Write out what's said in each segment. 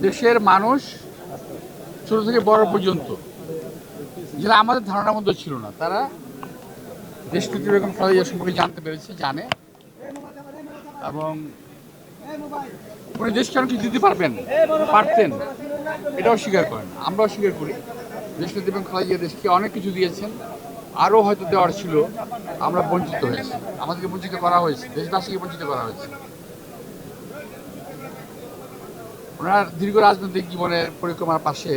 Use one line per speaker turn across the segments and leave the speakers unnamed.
দেশের মানুষ ছোট থেকে বড় পর্যন্ত। যেটা আমাদের ধারণার মধ্যে ছিল না। তারা দেশনেত্রী বেগম খালেদা সম্পর্কে জানতে পেরেছে, জানে। এবং উনি দেশকে কিছু দিতে পারবেন, পারতেন। এটাও স্বীকার করেন। আমরাও স্বীকার করি। দেশনেত্রী বেগম খালেদা দেশকে অনেক কিছু দিয়েছেন। আরও হয়তো দেওয়ার ছিল। আমরা বঞ্চিত হয়েছি। আমাদেরকে বঞ্চিত করা হয়েছে। দেশবাসীকে বঞ্চিত করা হয়েছে। ওনার দীর্ঘ রাজনৈতিক জীবনের পরিক্রমার পাশে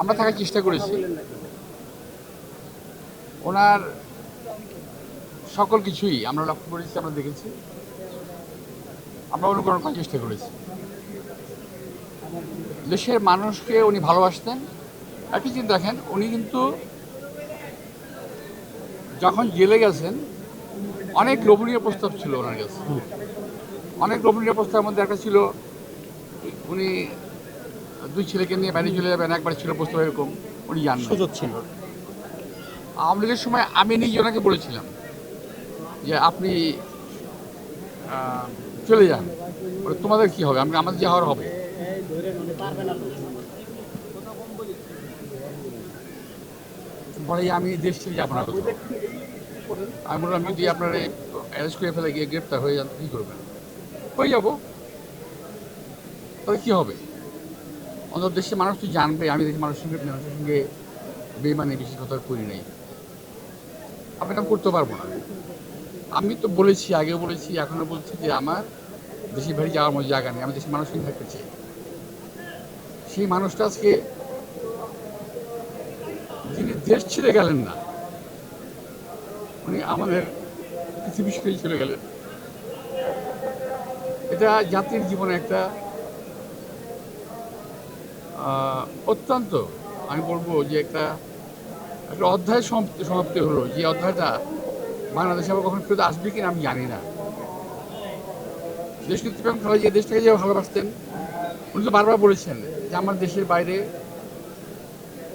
আমরা থাকার চেষ্টা করেছি। ওনার সকল কিছুই আমরা লক্ষ্য করেছি, আমরা দেখেছি। আমরা অনুকরণ করার চেষ্টা করেছি। দেশের মানুষকে উনি ভালোবাসতেন। একই চিন্তা দেখেন, উনি কিন্তু যখন জেলে গেছেন, অনেক লোভনীয় প্রস্তাব ছিল ওনার কাছে। অনেক লোভনীয় প্রস্তাবের মধ্যে একটা ছিল উনি দুই ছেলেকে নিয়ে বাইরে চলে যাবেন একবার ছিল প্রস্তাব এরকম উনি জানেন
সুযোগ ছিল।
আওয়ামী লীগের সময় আমি নিজে ওনাকে বলেছিলাম যে আপনি চলে যান। তোমাদের কি হবে? আমি আমাদের যা হওয়ার হবে। বলে আমি দেশ ছেড়ে যাব না আমি বললাম যদি আপনার অ্যারেস্ট করে ফেলে গিয়ে গ্রেপ্তার হয়ে যান কী করবেন? হয়ে যাব। তাহলে কী হবে? অন্তত দেশের মানুষ তো জানবে, আমি দেশের মানুষের সঙ্গে মানুষের সঙ্গে বেমানে বেশি কথা করি নাই। আমি এটা করতে পারব না। আমি তো বলেছি, আগেও বলেছি এখনও বলছি যে আমার দেশের বাড়ি যাওয়ার মতো জায়গা নেই, আমি দেশের মানুষ নিয়ে থাকতে চাই। সেই মানুষটা আজকে যিনি দেশ ছেড়ে গেলেন না, উনি আমাদের পৃথিবী ছেড়ে চলে গেলেন। এটা জাতির জীবনে একটা অত্যন্ত, আমি বলব যে একটা একটা অধ্যায় সমাপ্তি হলো যে অধ্যায়টা বাংলাদেশে আবার কখন ফেরত আসবে কিনা আমি জানি না। দেশ নেত্রী বেগম খালেদা জিয়া দেশটাকে যে ভালোবাসতেন, উনি তো বারবার বলেছেন যে আমার দেশের বাইরে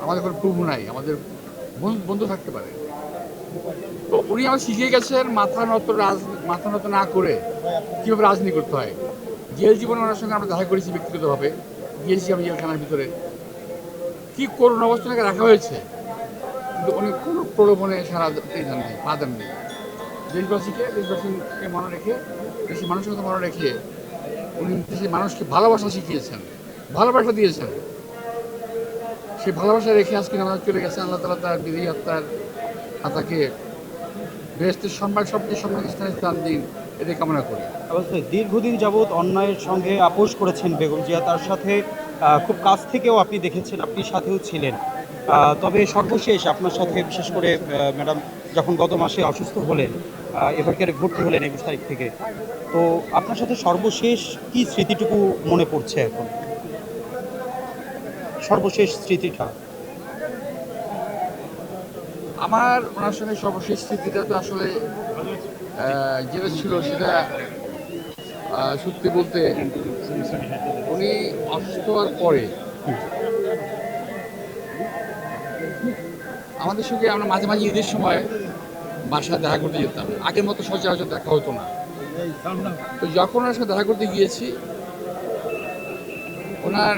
আমাদের কোনো প্রভু নাই, আমাদের বন্ধু থাকতে পারে। তো উনি আমার শিখিয়ে গেছেন মাথা নত রাজ, মাথা নত না করে কীভাবে রাজনীতি করতে হয়। জেল জীবনে ওনার সঙ্গে আমরা দেখা করেছি ব্যক্তিগতভাবে। গিয়েছি আমি জেলখানার ভিতরে। কি করুণ অবস্থাটাকে রাখা হয়েছে? কিন্তু উনি কোনো প্রলোভনে সারা দেন নেই পা দেন নেই। দেশবাসীকে দেশবাসীকে মনে রেখে, দেশের মানুষের কথা মনে রেখে উনি দেশের মানুষকে ভালোবাসা শিখিয়েছেন, ভালোবাসা দিয়েছেন। সেই ভালোবাসা রেখে আজকে আমাদের চলে গেছে, আল্লাহ তালা তার বিধি আত্মার আত্মাকে বেহস্তের সম্মান সবচেয়ে স্থানে স্থান দিন এটাই কামনা করি।
অবশ্যই দীর্ঘদিন যাবৎ অন্যায়ের সঙ্গে আপোষ করেছেন বেগম জিয়া, তার সাথে খুব কাছ থেকেও আপনি দেখেছেন, আপনি সাথেও ছিলেন। তবে সর্বশেষ আপনার সাথে বিশেষ করে ম্যাডাম যখন গত মাসে অসুস্থ হলেন এবারকারে ভর্তি হলেন একুশ তারিখ থেকে, তো আপনার সাথে সর্বশেষ কি স্মৃতিটুকু মনে পড়ছে এখন? সর্বশেষ স্মৃতিটা।
আমার ওনার সঙ্গে সর্বশেষ স্মৃতিটা তো আসলে যেটা ছিল সেটা সত্যি বলতে উনি অসুস্থ হওয়ার পরে আমাদের সঙ্গে আমরা মাঝে মাঝে ঈদের সময় বাসায় দেখা করতে যেতাম। আগের মতো সচরাচর দেখা হতো না। তো যখন ওনার সাথে দেখা করতে গিয়েছি, ওনার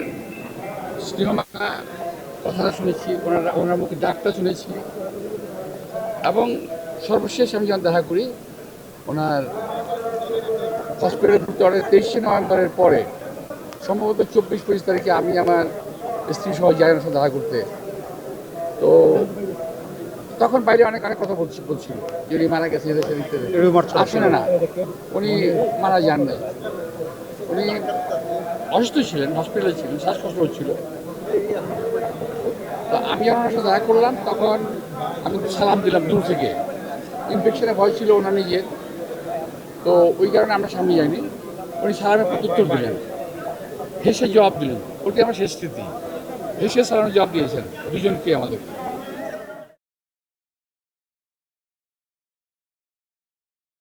স্নেহমাখা কথাটা শুনেছি ওনার ওনার মুখে ডাকটা শুনেছি। এবং সর্বশেষ আমি যখন দেখা করি ওনার হসপিটালে ভর্তি অর্ডার তেইশে নভেম্বরের পরে সম্ভবত চব্বিশ পঁচিশ তারিখে আমি আমার স্ত্রী সহ যাই ওনার সাথে দেখা করতে। তো তখন বাইরে অনেক অনেক কথা বলছি বলছিল যে উনি মারা গেছে এদেশে দিতে আসলে না। উনি মারা যান নাই। উনি অসুস্থ ছিলেন হসপিটালে ছিলেন শ্বাসকষ্ট হচ্ছিল। তো আমি যখন ওনার সাথে দেখা করলাম, তখন আমি সালাম দিলাম দূর থেকে। ইনফেকশনের ভয় ছিল ওনার নিজের তো ওই কারণে আমরা সামনে যাইনি। উনি সালামের প্রত্যুত্তর দিলেন। হেসে জবাব দিলেন। ওটি আমার শেষ স্থিতি হেসে সালামের জবাব দিয়েছেন। দুজনকে আমাদের